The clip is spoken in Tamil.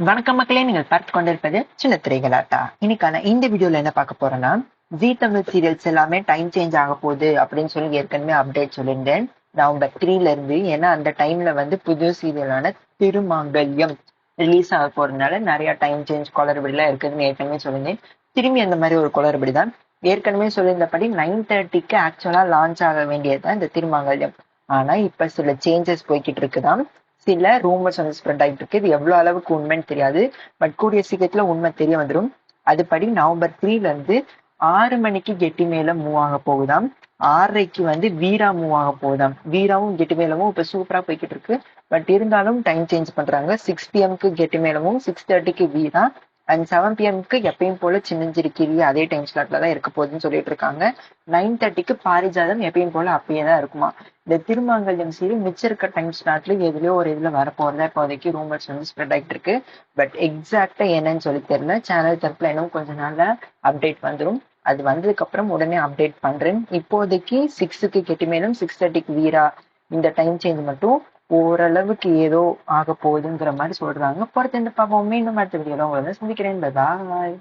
வணக்கம் மக்களே நீங்கள் பார்த்து கொண்டிருப்பது சின்ன திரைகளாட்டா இன்னைக்கான இந்த வீடியோல என்ன பார்க்க போறோம்னா ஜி தமிழ் சீரியல்ஸ் எல்லாமே டைம் சேஞ்ச் ஆக போகுது அப்படின்னு சொல்லி ஏற்கனவே அப்டேட் சொல்லியிருந்தேன். நவம்பர் த்ரீல இருந்து ஏன்னா அந்த டைம்ல வந்து புது சீரியலான திருமாங்கல்யம் ரிலீஸ் ஆக போறதுனால நிறைய டைம் சேஞ்ச் குளறுபடிலாம் இருக்குதுன்னு ஏற்கனவே சொல்லியிருந்தேன். திரும்பி அந்த மாதிரி ஒரு குளறுபடி தான் ஏற்கனவே சொல்லியிருந்தபடி நைன் தேர்ட்டிக்கு ஆக்சுவலா லான்ச் ஆக வேண்டியதுதான் இந்த திருமாங்கல்யம். ஆனா இப்ப சில சேஞ்சஸ் போய்கிட்டு இருக்குதான் சில ரூமர்ஸ் வந்து ஸ்ப்ரெட் ஆகிட்டு இருக்கு. இது எவ்வளவு அளவுக்கு உண்மைன்னு தெரியாது. பட் கூடிய சீக்கிரத்தில் உண்மை தெரிய வந்துடும் அதுபடி நவம்பர் த்ரீல இருந்து ஆறு மணிக்கு கெட்டி மேல மூவ் ஆக போகுதாம். ஆறரைக்கு வந்து வீரா மூவ் ஆக போகுதாம். வீராவும் கெட்டி மேலமும் இப்ப சூப்பரா போய்கிட்டு இருக்கு. பட் இருந்தாலும் டைம் சேஞ்ச் பண்றாங்க. சிக்ஸ் பிஎம்க்கு கெட்டி மேலமும் சிக்ஸ் தேர்ட்டிக்கு வீரா அண்ட் செவன் பிஎம்க்கு எப்பயும் போல சின்னஞ்சிரி அதே டைம் ஸ்லாட்ல தான் இருக்க போகுதுன்னு சொல்லிட்டு இருக்காங்க. நைன் தேர்ட்டிக்கு பாரிஜாதம் எப்பயும் போல அப்பயே தான் இருக்குமா? இந்த திருமாங்கல்யம் சீரி மிச்சம் இருக்க டைம் ஸ்லாட்ல எதுலயோ ஒரு இதுல வரப்போறதா இப்போதைக்கு ரூமர்ஸ் வந்து ஸ்ப்ரெட் ஆகிட்டு இருக்கு. பட் எக்ஸாக்டா என்னன்னு சொல்லி தெரியல. சேனல் தரப்புல இன்னும் கொஞ்ச நாள்ல அப்டேட் வந்துடும் அது வந்ததுக்கு அப்புறம் உடனே அப்டேட் பண்றேன். இப்போதைக்கு சிக்ஸுக்கு கெட்டி மேலும் சிக்ஸ் தேர்ட்டிக்கு வீரா இந்த டைம் சேஞ்ச் மட்டும் ஓரளவுக்கு ஏதோ ஆக போகுதுங்கிற மாதிரி சொல்றாங்க. பொறுத்து இந்த பார்ப்போம். மீண்டும் அடுத்த வீடியோல உங்களை வந்து சந்திக்கிறேன். பாய்